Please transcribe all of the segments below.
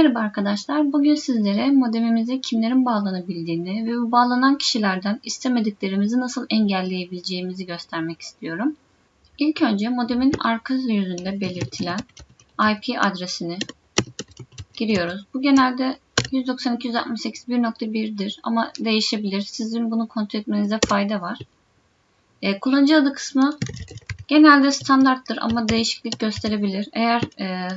Merhaba arkadaşlar. Bugün sizlere modemimize kimlerin bağlanabildiğini ve bu bağlanan kişilerden istemediklerimizi nasıl engelleyebileceğimizi göstermek istiyorum. İlk önce modemin arka yüzünde belirtilen IP adresini giriyoruz. Bu genelde 192.168.1.1'dir ama değişebilir. Sizin bunu kontrol etmenize fayda var. E, kullanıcı adı kısmı genelde standarttır ama değişiklik gösterebilir. Eğer e,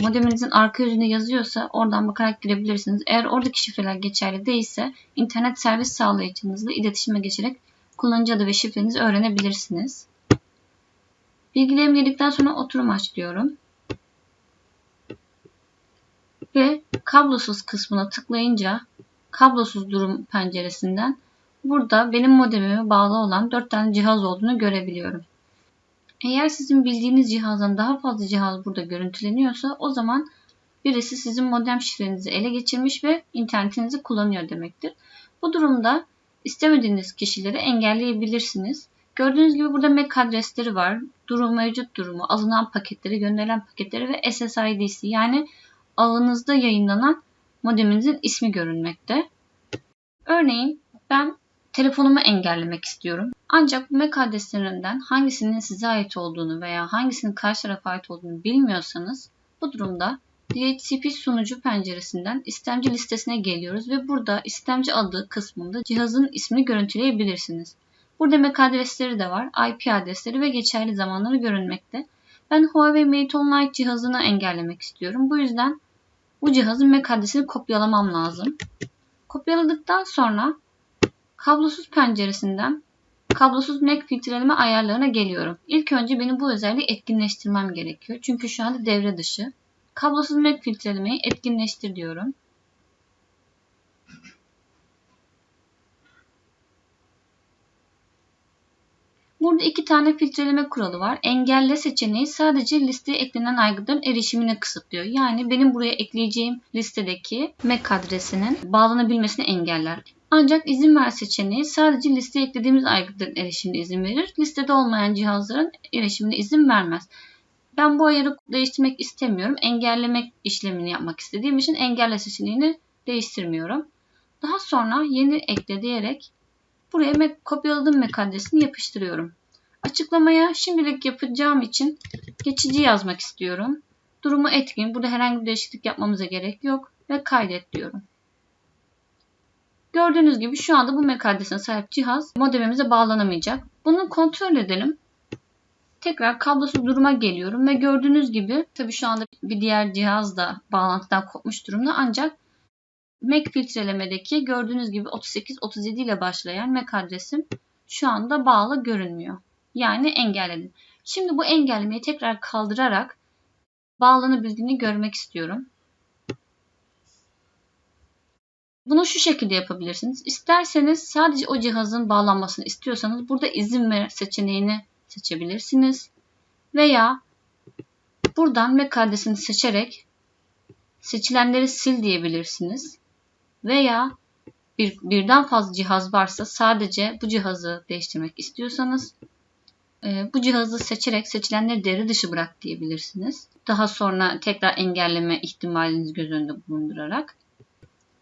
modeminizin arka yüzünde yazıyorsa oradan bakarak girebilirsiniz. Eğer oradaki şifreler geçerli değilse internet servis sağlayıcınızla iletişime geçerek kullanıcı adı ve şifrenizi öğrenebilirsiniz. Bilgilerimi girdikten sonra oturum aç diyorum. Ve kablosuz kısmına tıklayınca kablosuz durum penceresinden burada benim modemime bağlı olan 4 tane cihaz olduğunu görebiliyorum. Eğer sizin bildiğiniz cihazdan daha fazla cihaz burada görüntüleniyorsa o zaman birisi sizin modem şifrenizi ele geçirmiş ve internetinizi kullanıyor demektir. Bu durumda istemediğiniz kişileri engelleyebilirsiniz. Gördüğünüz gibi burada MAC adresleri var. Durum mevcut durumu, alınan paketleri, gönderilen paketleri ve SSID'si yani ağınızda yayınlanan modeminizin ismi görünmekte. Örneğin ben telefonumu engellemek istiyorum. Ancak bu MAC adreslerinden hangisinin size ait olduğunu veya hangisinin karşı tarafa ait olduğunu bilmiyorsanız bu durumda DHCP sunucu penceresinden istemci listesine geliyoruz ve burada istemci adı kısmında cihazın ismini görüntüleyebilirsiniz. Burada MAC adresleri de var, IP adresleri ve geçerli zamanları görünmekte. Ben Huawei Mate 10 Lite cihazını engellemek istiyorum. Bu yüzden bu cihazın MAC adresini kopyalamam lazım. Kopyaladıktan sonra kablosuz penceresinden kablosuz Mac filtreleme ayarlarına geliyorum. İlk önce benim bu özelliği etkinleştirmem gerekiyor. Çünkü şu anda devre dışı. Kablosuz Mac filtrelemeyi etkinleştir diyorum. Burada iki tane filtreleme kuralı var. Engelle seçeneği sadece listeye eklenen aygıtların erişimini kısıtlıyor. Yani benim buraya ekleyeceğim listedeki MAC adresinin bağlanabilmesini engeller. Ancak izin ver seçeneği sadece listeye eklediğimiz aygıtların erişimine izin verir. Listede olmayan cihazların erişimine izin vermez. Ben bu ayarı değiştirmek istemiyorum. Engellemek işlemini yapmak istediğim için engelle seçeneğini değiştirmiyorum. Daha sonra yeni ekle diyerek buraya kopyaladığım MAC adresini yapıştırıyorum. Açıklamaya şimdilik yapacağım için geçici yazmak istiyorum. Durumu etkin. Burada herhangi bir değişiklik yapmamıza gerek yok. Ve kaydet diyorum. Gördüğünüz gibi şu anda bu MAC adresine sahip cihaz modemimize bağlanamayacak. Bunu kontrol edelim. Tekrar kablosuz duruma geliyorum ve gördüğünüz gibi tabii şu anda bir diğer cihaz da bağlantıdan kopmuş durumda ancak MAC filtrelemedeki gördüğünüz gibi 38-37 ile başlayan MAC adresim şu anda bağlı görünmüyor. Yani engelledim. Şimdi bu engellemeyi tekrar kaldırarak bağlanabildiğini görmek istiyorum. Bunu şu şekilde yapabilirsiniz. İsterseniz sadece o cihazın bağlanmasını istiyorsanız burada izin ver seçeneğini seçebilirsiniz. Veya buradan MAC adresini seçerek seçilenleri sil diyebilirsiniz. Veya bir, birden fazla cihaz varsa sadece bu cihazı değiştirmek istiyorsanız e, bu cihazı seçerek seçilenleri devre dışı bırak diyebilirsiniz. Daha sonra tekrar engelleme ihtimalinizi göz önünde bulundurarak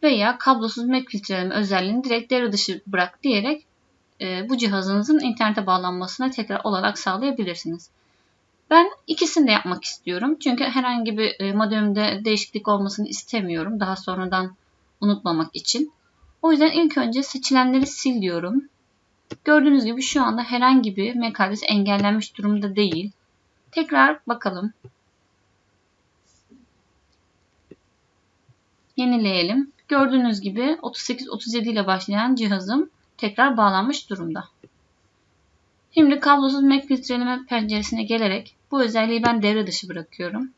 veya kablosuz Mac filtreleme özelliğini direkt devre dışı bırak diyerek e, bu cihazınızın internete bağlanmasına tekrar olarak sağlayabilirsiniz. Ben ikisini de yapmak istiyorum. Çünkü herhangi bir e, modemde değişiklik olmasını istemiyorum. Daha sonradan unutmamak için. O yüzden ilk önce seçilenleri sil diyorum. Gördüğünüz gibi şu anda herhangi bir MAC adresi engellenmiş durumda değil. Tekrar bakalım. Yenileyelim. Gördüğünüz gibi 38-37 ile başlayan cihazım tekrar bağlanmış durumda. Şimdi kablosuz Mac filtreleme penceresine gelerek bu özelliği ben devre dışı bırakıyorum.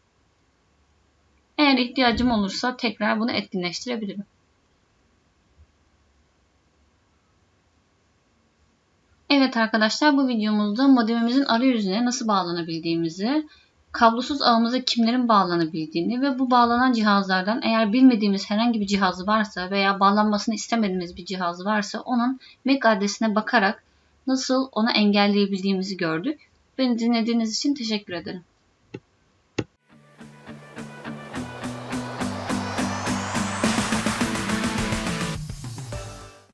Eğer ihtiyacım olursa tekrar bunu etkinleştirebilirim. Evet arkadaşlar bu videomuzda modemimizin arayüzüne nasıl bağlanabildiğimizi, kablosuz ağımıza kimlerin bağlanabildiğini ve bu bağlanan cihazlardan eğer bilmediğimiz herhangi bir cihaz varsa veya bağlanmasını istemediğimiz bir cihaz varsa onun MAC adresine bakarak nasıl onu engelleyebildiğimizi gördük. Beni dinlediğiniz için teşekkür ederim.